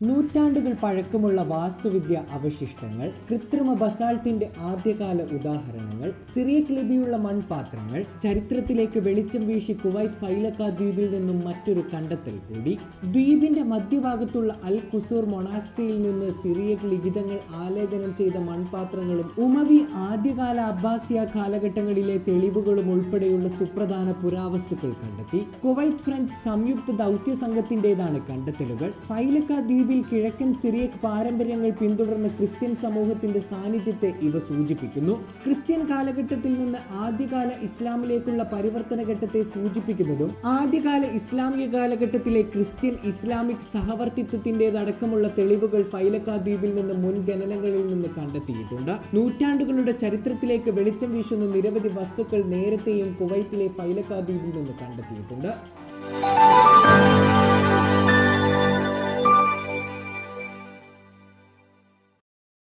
നൂറ്റാണ്ടുകൾ പഴക്കമുള്ള വാസ്തുവിദ്യ അവശിഷ്ടങ്ങൾ കൃത്രിമ ബസാൾട്ടിന്റെ ആദ്യകാല ഉദാഹരണങ്ങൾ സിറിയക് ലിപിയുള്ള മൺപാത്രങ്ങൾ ചരിത്രത്തിലേക്ക് വെളിച്ചം വീശി കുവൈറ്റ് ഫൈലക്ക ദ്വീപിൽ നിന്നും മറ്റൊരു കണ്ടെത്തൽ കൂടി. ദ്വീപിന്റെ മധ്യഭാഗത്തുള്ള അൽ കുസൂർ മൊണാസ്ട്രിയിൽ നിന്ന് സിറിയക് ലിഖിതങ്ങൾ ആലേഖനം ചെയ്ത മൺപാത്രങ്ങളും ഉമവി ആദ്യകാല അബ്ബാസിയ കാലഘട്ടങ്ങളിലെ തെളിവുകളും ഉൾപ്പെടെയുള്ള സുപ്രധാന പുരാവസ്തുക്കൾ കണ്ടെത്തി. കുവൈറ്റ് ഫ്രഞ്ച് സംയുക്ത ദൗത്യ സംഘത്തിന്റേതാണ് കണ്ടെത്തലുകൾ. ഫൈലക്ക ദ്വീപിൽ കിഴക്കൻ സിറിയക് പാരമ്പര്യങ്ങൾ പിന്തുടർന്ന ക്രിസ്ത്യൻ സമൂഹത്തിന്റെ സാന്നിധ്യത്തെ ഇവ സൂചിപ്പിക്കുന്നു. ക്രിസ്ത്യൻ കാലഘട്ടത്തിൽ നിന്ന് ആദ്യകാല ഇസ്ലാമിലേക്കുള്ള പരിവർത്തന ഘട്ടത്തെ സൂചിപ്പിക്കുന്നതും ആദ്യകാല ഇസ്ലാമിക കാലഘട്ടത്തിലെ ക്രിസ്ത്യൻ ഇസ്ലാമിക് സഹവർത്തിത്വത്തിന്റെതടക്കമുള്ള തെളിവുകൾ ഫൈലക്ക ദ്വീപിൽ നിന്ന് മുൻ ഗണനങ്ങളിൽ നിന്ന് കണ്ടെത്തിയിട്ടുണ്ട്. നൂറ്റാണ്ടുകളുടെ ചരിത്രത്തിലേക്ക് വെളിച്ചം വീശുന്ന നിരവധി വസ്തുക്കൾ നേരത്തെയും കുവൈത്തിലെ ഫൈലക്ക ദ്വീപിൽ നിന്ന് കണ്ടെത്തിയിട്ടുണ്ട്.